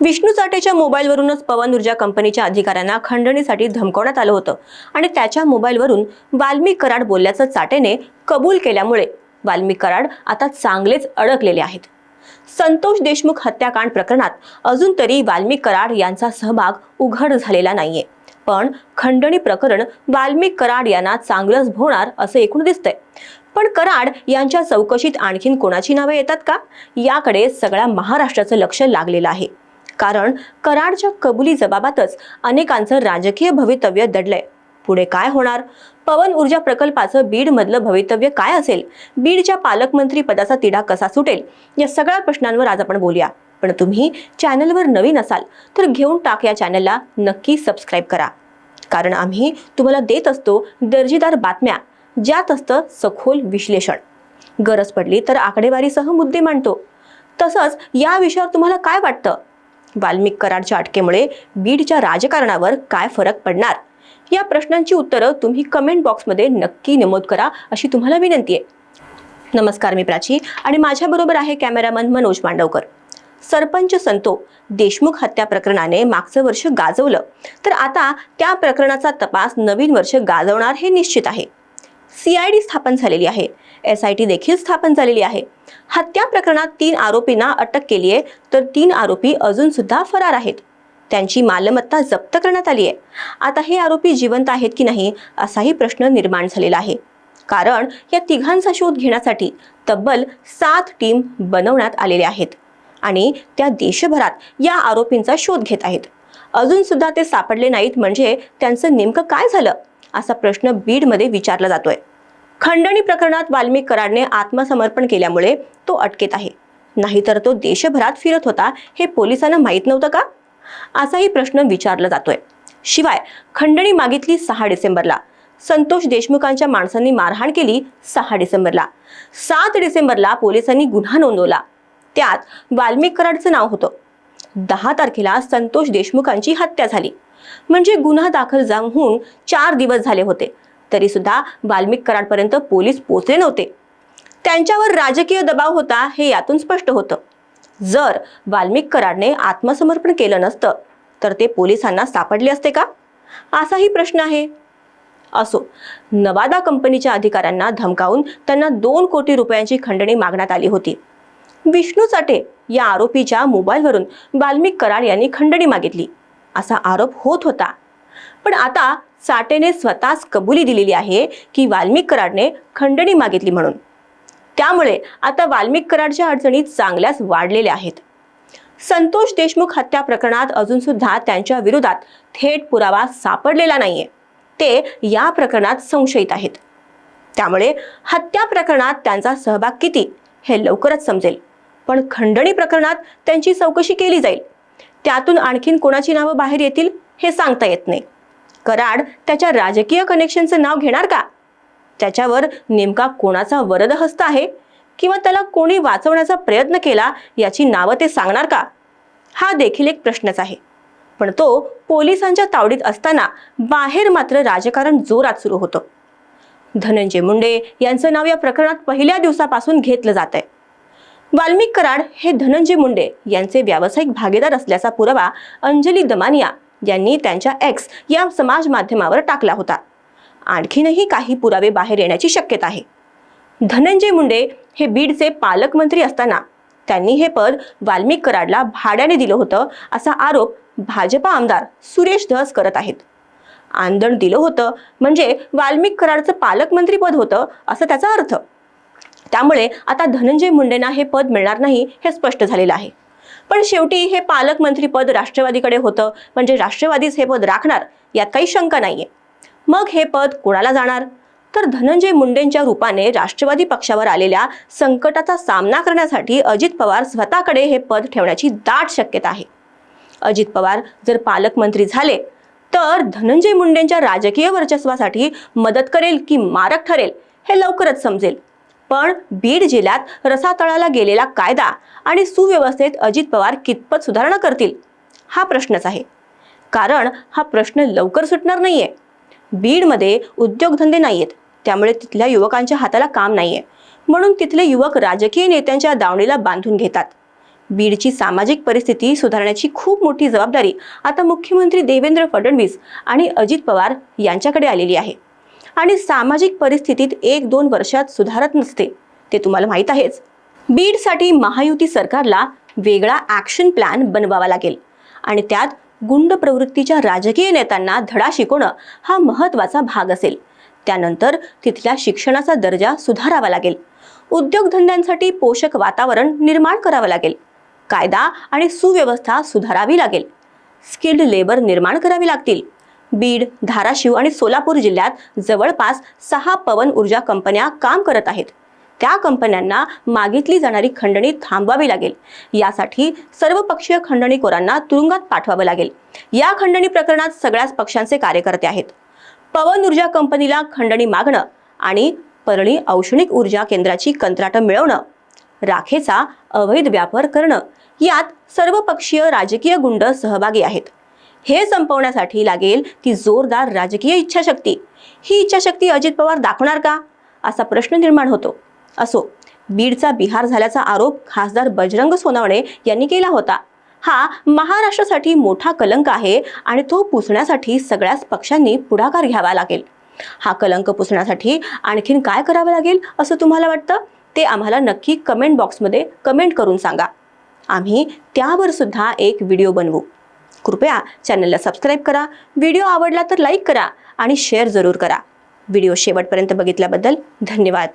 विष्णू चाटेच्या मोबाईलवरूनच पवन ऊर्जा कंपनीच्या अधिकाऱ्यांना खंडणीसाठी धमकवण्यात आलं होतं. आणि त्याच्या मोबाईलवरून वाल्मिक कराड बोलल्याचं चाटेने कबूल केल्यामुळे वाल्मिक कराड आता चांगलेच अडकलेले आहेत. संतोष देशमुख हत्याकांड प्रकरणात अजून तरी वाल्मिक कराड यांचा सहभाग उघड झालेला नाहीये. पण खंडणी प्रकरण वाल्मिक कराड यांना चांगलंच भोवणार असं एकूण दिसतंय. पण कराड यांच्या चौकशीत आणखीन कोणाची नावे येतात का? याकडे सगळ्या महाराष्ट्राचं लक्ष लागलेलं आहे. कारण कराडच्या कबुली जबाबातच अनेकांचं राजकीय भवितव्य दडलंय. पुढे काय होणार? पवन ऊर्जा प्रकल्पाचं बीडमधलं भवितव्य काय असेल? बीडच्या पालकमंत्री पदाचा तिढा कसा सुटेल? या सगळ्या प्रश्नांवर आज आपण बोलूया. पण तुम्ही चॅनलवर नवीन असाल तर घेऊन टाक या चॅनलला नक्की सबस्क्राईब करा. कारण आम्ही तुम्हाला देत असतो दर्जेदार बातम्या ज्यात असतं सखोल विश्लेषण. गरज पडली तर आकडेवारीसह मुद्दे मांडतो. तसंच या विषयावर तुम्हाला काय वाटतं? वाल्मिक कराडच्या अटकेमुळे बीडच्या राजकारणावर काय फरक पडणार? या प्रश्नांची उत्तरं तुम्ही कमेंट बॉक्समध्ये नक्की नमूद करा अशी तुम्हाला विनंती आहे. नमस्कार मी प्राची आणि माझ्याबरोबर आहे कॅमेरामन मनोज मांडवकर. सरपंच संतो देशमुख हत्या प्रकरणाने मागचं वर्ष गाजवलं. तर आता त्या प्रकरणाचा तपास नवीन वर्ष गाजवणार हे निश्चित आहे. सीआयडी स्थापन झालेली आहे. एस आय टी देखील स्थापन झालेली आहे. हत्या प्रकरणात तीन आरोपींना अटक केली आहे तर तीन आरोपी अजून सुद्धा फरार आहेत. त्यांची मालमत्ता जप्त करण्यात आली आहे. आता हे आरोपी जिवंत आहेत की नाही असाही प्रश्न निर्माण झालेला आहे. कारण या तिघांचा शोध घेण्यासाठी तब्बल सात टीम बनवण्यात आलेल्या आहेत आणि त्या देशभरात या आरोपींचा शोध घेत आहेत. अजून सुद्धा ते सापडले नाहीत म्हणजे त्यांचं नेमकं काय झालं असा प्रश्न बीडमध्ये विचारला जातोय. खंडणी प्रकरणात वाल्मिक कराडने आत्मसमर्पण केल्यामुळे तो अटकेत आहे. नाहीतर तो देशभरात फिरत होता हे पोलिसांना माहीत नव्हतं का? असाही प्रश्न विचारला जातोय. शिवाय खंडणी मागितली सहा डिसेंबरला. संतोष देशमुखांच्या माणसांनी मारहाण केली सहा डिसेंबरला. सात डिसेंबरला पोलिसांनी गुन्हा नोंदवला. त्यात वाल्मिक कराडचं नाव होतं. दहा तारखेला संतोष देशमुखांची हत्या झाली. म्हणजे गुन्हा दाखल जाऊन चार दिवस झाले होते. तरी सुद्धा वाल्मिक कराडपर्यंत पोलीस पोचले नव्हते. त्यांच्यावर राजकीय दबाव होता हे यातून स्पष्ट होतं. जर वाल्मिक कराडने आत्मसमर्पण केलं नसतं तर ते पोलिसांना सापडले असते का? असाही प्रश्न आहे. असो नवादा कंपनीच्या अधिकाऱ्यांना धमकावून त्यांना दोन कोटी रुपयांची खंडणी मागण्यात आली होती. विष्णू चाटे या आरोपीच्या मोबाईलवरून वाल्मिक कराड यांनी खंडणी मागितली असा आरोप होत होता. पण आता साटेने स्वतःच कबुली दिलेली आहे की वाल्मिक कराडने खंडणी मागितली म्हणून. त्यामुळे आता वाल्मिक कराडच्या अडचणी चांगल्याच वाढलेल्या आहेत. संतोष देशमुख हत्या प्रकरणात अजून सुद्धा त्यांच्या विरोधात थेट पुरावा सापडलेला नाहीये. ते या प्रकरणात संशयित आहेत. त्यामुळे हत्या प्रकरणात त्यांचा सहभाग किती हे लवकरच समजेल. पण खंडणी प्रकरणात त्यांची चौकशी केली जाईल. त्यातून आणखीन कोणाची नावं बाहेर येतील हे सांगता येत नाही. कराड त्याच्या राजकीय कनेक्शनचं नाव घेणार का? त्याच्यावर नेमका कोणाचा वरद हस्त आहे? किंवा त्याला कोणी वाचवण्याचा प्रयत्न केला याची नावं ते सांगणार का? हा देखील एक प्रश्नच आहे. पण तो पोलिसांच्या तावडीत असताना बाहेर मात्र राजकारण जोरात सुरू होतं. धनंजय मुंडे यांचं नाव या प्रकरणात पहिल्या दिवसापासून घेतलं जात आहे वाल्मिक कराड हे धनंजय मुंडे यांचे व्यावसायिक भागीदार असल्याचा पुरावा अंजली दमानिया यांनी त्यांच्या एक्स या समाज माध्यमावर टाकला होता. आणखीनही काही पुरावे बाहेर येण्याची शक्यता आहे. धनंजय मुंडे हे बीडचे पालकमंत्री असताना त्यांनी हे पद वाल्मिक कराडला भाड्याने दिलं होतं असा आरोप भाजपा आमदार सुरेश धस करत आहेत. आंदण दिलं होतं म्हणजे वाल्मिक कराडचं पालकमंत्री पद होतं असं त्याचा अर्थ. त्यामुळे आता धनंजय मुंडेंना हे पद मिळणार नाही हे स्पष्ट झालेलं आहे. पण शेवटी हे पालकमंत्री पद राष्ट्रवादीकडे होतं. म्हणजे राष्ट्रवादीच हे पद राखणार यात काही शंका नाहीये. मग हे पद कोणाला जाणार? तर धनंजय मुंडेंच्या रूपाने राष्ट्रवादी पक्षावर आलेल्या संकटाचा सामना करण्यासाठी अजित पवार स्वतःकडे हे पद ठेवण्याची दाट शक्यता आहे. अजित पवार जर पालकमंत्री झाले तर धनंजय मुंडेंच्या राजकीय वर्चस्वासाठी मदत करेल की मारक ठरेल हे लवकरच समजेल. पण बीड जिल्ह्यात रसातळाला गेलेला कायदा आणि सुव्यवस्थेत अजित पवार कितपत सुधारणा करतील हा प्रश्नच आहे. कारण हा प्रश्न लवकर सुटणार नाहीये. बीडमध्ये उद्योगधंदे नाहीयेत त्यामुळे तिथल्या युवकांच्या हाताला काम नाहीये. म्हणून तिथले युवक राजकीय नेत्यांच्या दावणीला बांधून घेतात. बीडची सामाजिक परिस्थिती सुधारण्याची खूप मोठी जबाबदारी आता मुख्यमंत्री देवेंद्र फडणवीस आणि अजित पवार यांच्याकडे आलेली आहे. आणि सामाजिक परिस्थितीत एक दोन वर्षात सुधारत नसते. ते तुम्हाला माहीत आहेच. बीडसाठी महायुती सरकारला वेगळा ॲक्शन प्लॅन बनवावा लागेल. आणि त्यात गुंड प्रवृत्तीच्या राजकीय नेत्यांना धडा शिकवणं हा महत्त्वाचा भाग असेल. त्यानंतर तिथल्या शिक्षणाचा दर्जा सुधारावा लागेल. उद्योगधंद्यांसाठी पोषक वातावरण निर्माण करावं लागेल. कायदा आणि सुव्यवस्था सुधारावी लागेल. स्किल्ड लेबर निर्माण करावी लागतील. बीड धाराशिव आणि सोलापूर जिल्ह्यात जवळपास सहा पवन ऊर्जा कंपन्या काम करत आहेत. त्या कंपन्यांना मागितली जाणारी खंडणी थांबवावी लागेल. यासाठी सर्वपक्षीय खंडणीखोरांना तुरुंगात पाठवावं लागेल. या खंडणी प्रकरणात सगळ्याच पक्षांचे कार्यकर्ते आहेत. पवन ऊर्जा कंपनीला खंडणी मागणं आणि परळी औष्णिक ऊर्जा केंद्राची कंत्राटं मिळवणं राखेचा अवैध व्यापार करणं यात सर्वपक्षीय राजकीय गुंड सहभागी आहेत. हे संपवण्यासाठी लागेल ती जोरदार राजकीय इच्छाशक्ती. ही इच्छाशक्ती अजित पवार दाखवणार का? असा प्रश्न निर्माण होतो. असो बीडचा बिहार झाल्याचा आरोप खासदार बजरंग सोनवणे यांनी केला होता. हा महाराष्ट्रासाठी मोठा कलंक आहे आणि तो पुसण्यासाठी सगळ्याच पक्षांनी पुढाकार घ्यावा लागेल. हा कलंक पुसण्यासाठी आणखीन काय करावं लागेल असं तुम्हाला वाटतं? ते आम्हाला नक्की कमेंट बॉक्समध्ये कमेंट करून सांगा. आम्ही त्यावर सुद्धा एक व्हिडिओ बनवू. कृपया चॅनलला सबस्क्राईब करा. व्हिडिओ आवडला तर लाईक करा आणि शेअर जरूर करा. व्हिडिओ शेवटपर्यंत बघितल्याबद्दल धन्यवाद.